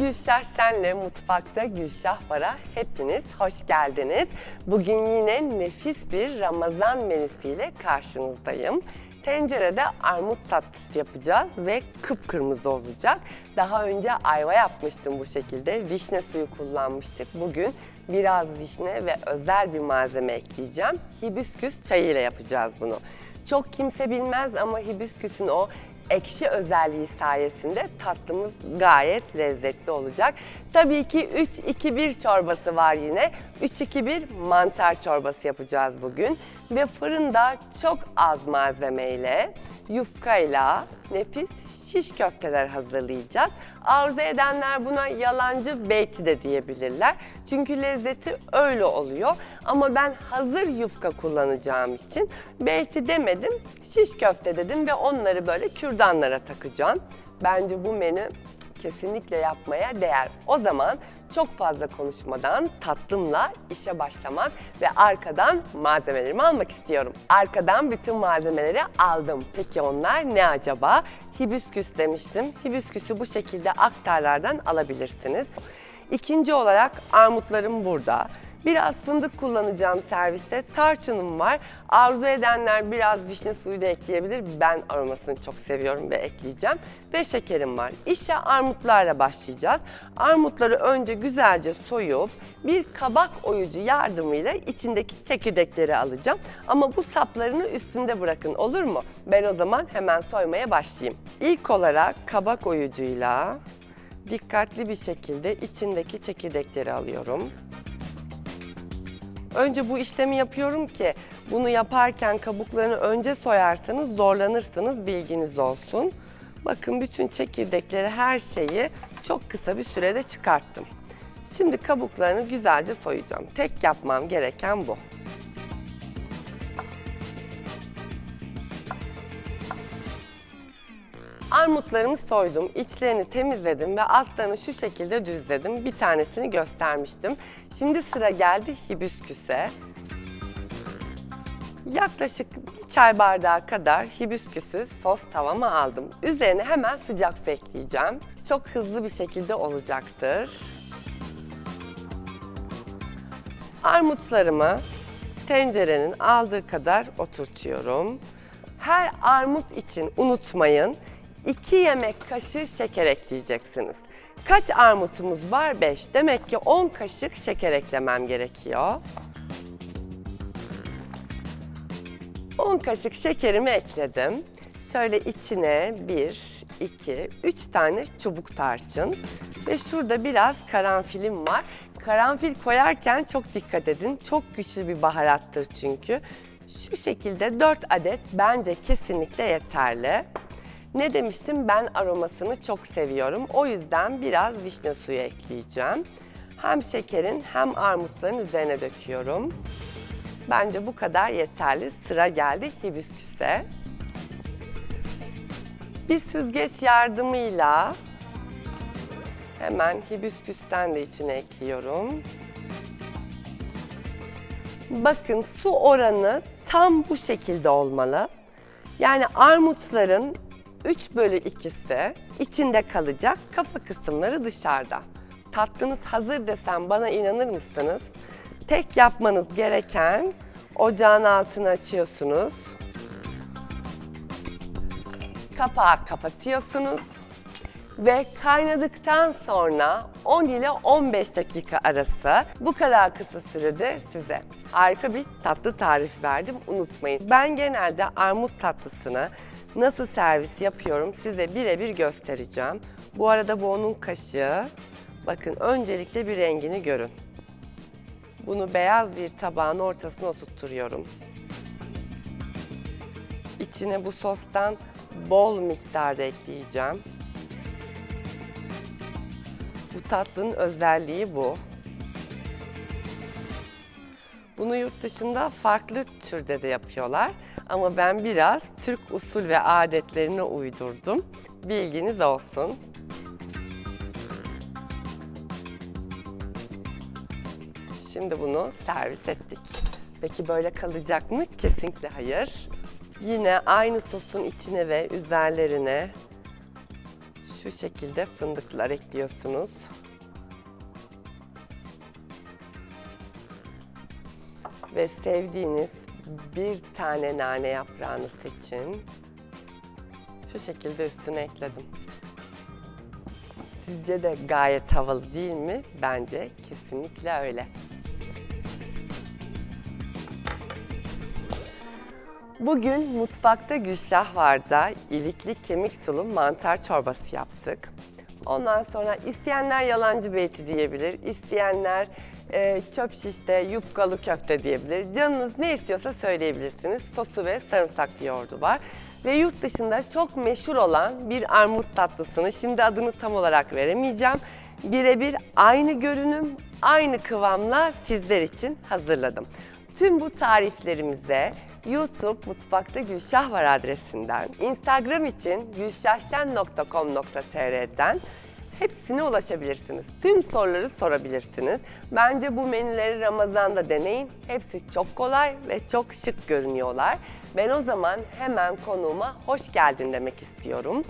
Gülşah Şen'le Mutfakta Gülşah Var'a hepiniz hoş geldiniz. Bugün yine nefis bir Ramazan menüsüyle karşınızdayım. Tencerede armut tatlısı yapacağız ve kıpkırmızı olacak. Daha önce ayva yapmıştım bu şekilde. Vişne suyu kullanmıştık. Bugün biraz vişne ve özel bir malzeme ekleyeceğim. Hibisküs çayıyla yapacağız bunu. Çok kimse bilmez ama hibisküsün o ekşi özelliği sayesinde tatlımız gayet lezzetli olacak. Tabii ki 3-2-1 çorbası var yine. 3-2-1 mantar çorbası yapacağız bugün. Ve fırında çok az malzemeyle, yufkayla nefis şiş köfteler hazırlayacağız. Arzu edenler buna yalancı beyti de diyebilirler. Çünkü lezzeti öyle oluyor. Ama ben hazır yufka kullanacağım için beyti demedim, şiş köfte dedim ve onları böyle kürdanlara takacağım. Bence bu menü kesinlikle yapmaya değer. O zaman çok fazla konuşmadan tatlımla işe başlamak ve arkadan malzemelerimi almak istiyorum. Arkadan bütün malzemeleri aldım. Peki onlar ne acaba? Hibisküs demiştim. Hibisküsü bu şekilde aktarlardan alabilirsiniz. İkinci olarak armutlarım burada. Biraz fındık kullanacağım serviste. Tarçınım var. Arzu edenler biraz vişne suyu da ekleyebilir. Ben aromasını çok seviyorum ve ekleyeceğim. Ve şekerim var. İşe armutlarla başlayacağız. Armutları önce güzelce soyup bir kabak oyucu yardımıyla içindeki çekirdekleri alacağım. Ama bu saplarını üstünde bırakın olur mu? Ben o zaman hemen soymaya başlayayım. İlk olarak kabak oyucuyla dikkatli bir şekilde içindeki çekirdekleri alıyorum. Önce bu işlemi yapıyorum ki bunu yaparken kabuklarını önce soyarsanız zorlanırsınız bilginiz olsun. Bakın bütün çekirdekleri her şeyi çok kısa bir sürede çıkarttım. Şimdi kabuklarını güzelce soyacağım. Tek yapmam gereken bu. Armutlarımı soydum, içlerini temizledim ve altlarını şu şekilde düzledim. Bir tanesini göstermiştim. Şimdi sıra geldi hibisküse. Yaklaşık bir çay bardağı kadar hibisküsü sos tavama aldım. Üzerine hemen sıcak su ekleyeceğim. Çok hızlı bir şekilde olacaktır. Armutlarımı tencerenin aldığı kadar oturtuyorum. Her armut için unutmayın 2 yemek kaşığı şeker ekleyeceksiniz. Kaç armutumuz var? 5. Demek ki 10 kaşık şeker eklemem gerekiyor. 10 kaşık şekerimi ekledim. Şöyle içine 1, 2, 3 tane çubuk tarçın ve şurada biraz karanfilim var. Karanfil koyarken çok dikkat edin. Çok güçlü bir baharattır çünkü. Şu şekilde 4 adet bence kesinlikle yeterli. Ne demiştim? Ben aromasını çok seviyorum. O yüzden biraz vişne suyu ekleyeceğim. Hem şekerin hem armutların üzerine döküyorum. Bence bu kadar yeterli. Sıra geldi hibisküse. Bir süzgeç yardımıyla hemen hibisküsten de içine ekliyorum. Bakın su oranı tam bu şekilde olmalı. Yani armutların 3 bölü 2'si içinde kalacak, kafa kısımları dışarıda. Tatlınız hazır desem bana inanır mısınız? Tek yapmanız gereken ocağın altını açıyorsunuz. Kapağı kapatıyorsunuz ve kaynadıktan sonra 10 ile 15 dakika arası bu kadar kısa sürede size harika bir tatlı tarifi verdim unutmayın. Ben genelde armut tatlısını nasıl servis yapıyorum size birebir göstereceğim. Bu arada bu onun kaşığı. Bakın öncelikle bir rengini görün. Bunu beyaz bir tabağın ortasına oturtturuyorum. İçine bu sostan bol miktarda ekleyeceğim. Bu tatlının özelliği bu. Bunu yurt dışında farklı türde de yapıyorlar. Ama ben biraz Türk usul ve adetlerine uydurdum. Bilginiz olsun. Şimdi bunu servis ettik. Peki böyle kalacak mı? Kesinlikle hayır. Yine aynı sosun içine ve üzerlerine Şu şekilde fındıklar ekliyorsunuz. Ve sevdiğiniz bir tane nane yaprağını seçin. Şu şekilde üstüne ekledim. Sizce de gayet havalı değil mi? Bence kesinlikle öyle. Bugün mutfakta Gülşah vardı. İlikli kemik sulu mantar çorbası yaptık. Ondan sonra isteyenler yalancı beyti diyebilir, isteyenler e, çöp şişte yufkalı köfte diyebilir. Canınız ne istiyorsa söyleyebilirsiniz. Sosu ve sarımsaklı yoğurdu var. Ve yurt dışında çok meşhur olan bir armut tatlısını, şimdi adını tam olarak veremeyeceğim. Birebir aynı görünüm, aynı kıvamla sizler için hazırladım. Tüm bu tariflerimize YouTube Mutfakta Gülşah var adresinden, Instagram için gülşahşen.com.tr'den hepsine ulaşabilirsiniz. Tüm soruları sorabilirsiniz. Bence bu menüleri Ramazan'da deneyin. Hepsi çok kolay ve çok şık görünüyorlar. Ben o zaman hemen konuğuma hoş geldin demek istiyorum.